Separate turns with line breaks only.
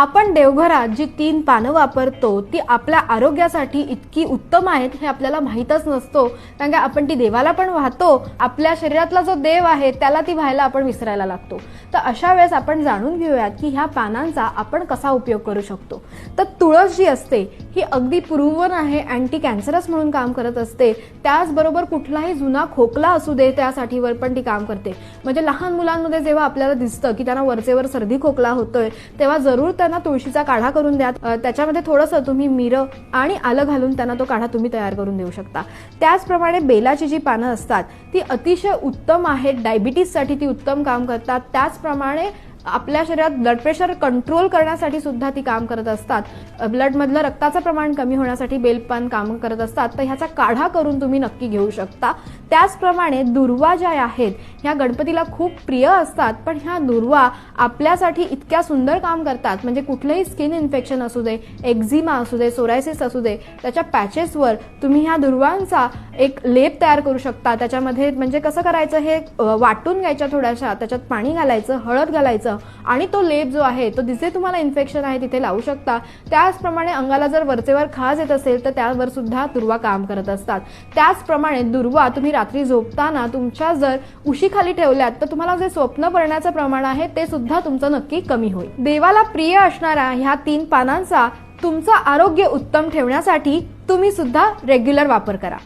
आपण देवघरात जी तीन पानं वापरतो ती आपल्या आरोग्यासाठी इतकी उत्तम आहेत हे आपल्याला माहीतच नसतो. कारण की आपण ती देवाला पण वाहतो आपल्या शरीरातला जो देव आहे त्याला ती व्हायला आपण विसरायला लागतो. तर अशा वेळेस आपण जाणून घेऊयात की ह्या पानांचा आपण कसा उपयोग करू शकतो. तर तुळस जी असते ही अगदी पूर्वन आहे अँटी कॅन्सरस म्हणून काम करत असते. त्याचबरोबर कुठलाही जुना खोकला असू दे त्यासाठीवर पण ती काम करते. म्हणजे लहान मुलांमध्ये जेव्हा आपल्याला दिसतं की त्यांना वरचेवर सर्दी खोकला होतोय तेव्हा जरूर त्यांना त्यांना तुळशीचा काढा करून द्या. त्याच्यामध्ये थोडंसं तुम्ही मिरं आणि आलं घालून त्यांना तो काढा तुम्ही तयार करून देऊ शकता. त्याचप्रमाणे बेलाची जी पानं असतात ती अतिशय उत्तम आहेत. डायबिटीजसाठी ती उत्तम काम करतात. त्याचप्रमाणे आपल्या शरीरात ब्लड प्रेशर कंट्रोल करण्यासाठी सुद्धा ती काम करत असतात. ब्लडमधलं रक्ताचं प्रमाण कमी होण्यासाठी बेलपान काम करत असतात. तर ह्याचा काढा करून तुम्ही नक्की घेऊ शकता. त्याचप्रमाणे दुर्वा ज्या आहेत ह्या गणपतीला खूप प्रिय असतात पण ह्या दुर्वा आपल्यासाठी इतक्या सुंदर काम करतात. म्हणजे कुठलंही स्किन इन्फेक्शन असू दे एक्झिमा असू दे सोरायसिस असू दे त्याच्या पॅचेसवर तुम्ही ह्या दुर्वांचा एक लेप तयार करू शकता. त्याच्यामध्ये म्हणजे कसं करायचं? हे वाटून घ्यायच्या थोड्याशा त्याच्यात पाणी घालायचं हळद घालायचं आणि तो लेप जो आहे तो जिथे तुम्हाला इन्फेक्शन आहे तिथे लावू शकता. त्याचप्रमाणे अंगाला जर वरचेवर खाज येत असेल तर त्यावर सुद्धा दुर्वा काम करत असतात. त्याचप्रमाणे दुर्वा तुम्ही रात्री झोपताना तुमच्या जर उशीखाली ठेवल्यात तर तुम्हाला जे स्वप्न पडण्याचं प्रमाण आहे ते सुद्धा तुमचं नक्की कमी होईल. देवाला प्रिय असणाऱ्या ह्या तीन पानांचा तुमचं आरोग्य उत्तम ठेवण्यासाठी तुम्ही सुद्धा रेग्युलर वापर करा.